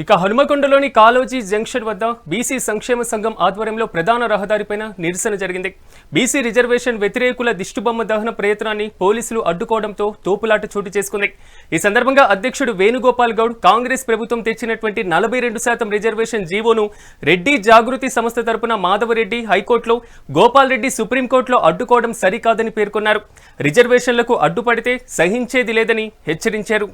ఇక హనుమకొండలోని కాలోజీ జంక్షన్ వద్ద బీసీ సంక్షేమ సంఘం ఆధ్వర్యంలో ప్రధాన రహదారిపైన నిరసన జరిగింది. బీసీ రిజర్వేషన్ వ్యతిరేకుల దిష్టిబొమ్మ దహన ప్రయత్నాన్ని పోలీసులు అడ్డుకోవడంతో తోపులాట చోటు చేసుకుంది. ఈ సందర్భంగా అధ్యక్షుడు వేణుగోపాల్ గౌడ్ కాంగ్రెస్ ప్రభుత్వం తెచ్చినటువంటి నలభై రెండు శాతం రిజర్వేషన్ జీవోను రెడ్డి జాగృతి సంస్థ తరపున మాధవరెడ్డి హైకోర్టులో గోపాల్ రెడ్డి సుప్రీంకోర్టులో అడ్డుకోవడం సరికాదని పేర్కొన్నారు. రిజర్వేషన్లకు అడ్డుపడితే సహించేది లేదని హెచ్చరించారు.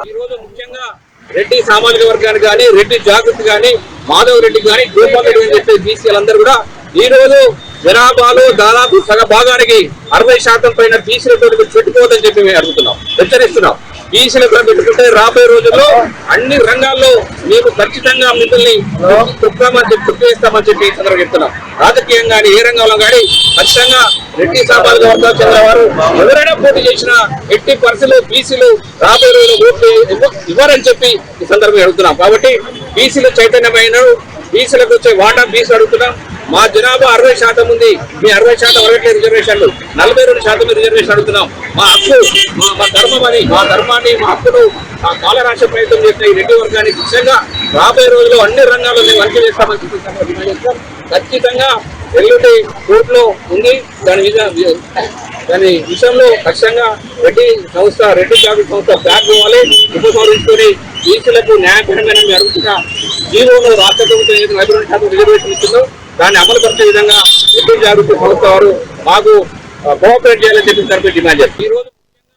ఈ రోజు ముఖ్యంగా రెడ్డి సామాజిక వర్గానికి కానీ రెడ్డి జాగృతి కానీ మాధవ్ రెడ్డి కానీ గోపాల్ రెడ్డి అని చెప్పే బీసీలందరూ కూడా ఈ రోజు జనాభాలో దాదాపు సగ భాగానికి అరవై శాతం పైన బీసీలతో చెట్టుకోవద్దని చెప్పి మేము అడుగుతున్నాం. హెచ్చరిస్తున్నాం. బీసీలతో పెట్టుకుంటే రాబోయే రోజుల్లో అన్ని రంగాల్లో మేము ఖచ్చితంగా మిమ్మల్ని తొక్కామని చెప్పి తొక్కేస్తామని చెప్పి ఈ సందర్భంగా చెప్తున్నాం రాజకీయంగా ఏ రంగంలో కానీ ఖచ్చితంగా రెడ్డి సామాజిక వర్గాలకు చెందిన వారు ఎవరైనా పోటీ చేసిన ఎట్టి పరిస్థితులు బీసీలు రాబోయే రోజులు ఓట్లు ఇవ్వరని చెప్పి ఈ సందర్భంగా అడుగుతున్నాం. కాబట్టి బీసీలు చైతన్యమైన బీసీలకు వచ్చే వాటా బీసీ అడుగుతున్నాం. మా జనాభా అరవై శాతం ఉంది. మీ అరవై శాతం అరవై రిజర్వేషన్లు. నలభై రెండు శాతం రిజర్వేషన్ అడుగుతున్నాం. మా హక్కు మా మా ధర్మం అని మా ధర్మాన్ని మా హక్కును ఆ కాలరాశ ప్రయత్నం చేసిన ఈ రెడ్డి వర్గానికి నిజంగా రాబోయే రోజుల్లో అన్ని రంగాల్లో మేము మంచి చేస్తామని చెప్పి ఖచ్చితంగా ఎల్లుండి కోర్టులో ఉంది. దాని మీద దాని విషయంలో ఖచ్చితంగా రెడ్డి సంస్థ రెడ్డి జాబి సంస్థ బ్యాక్ ఇవ్వాలి ఉపసంహరించుకొని బీసీలకు న్యాయపరంగా మేము అడుగుతున్న జీవోలో రాష్ట్ర ప్రభుత్వం ఏదైనా నలభై రెండు శాతం రిజర్వేషన్ ఇస్తుందో దాన్ని అమలు పరిచే విధంగా రెడ్డి జాగృతి సంస్థ వారు మాకు కోఆపరేట్ చేయాలని చెప్పి తరపు డిమాండ్ చేస్తారు. ఈ రోజు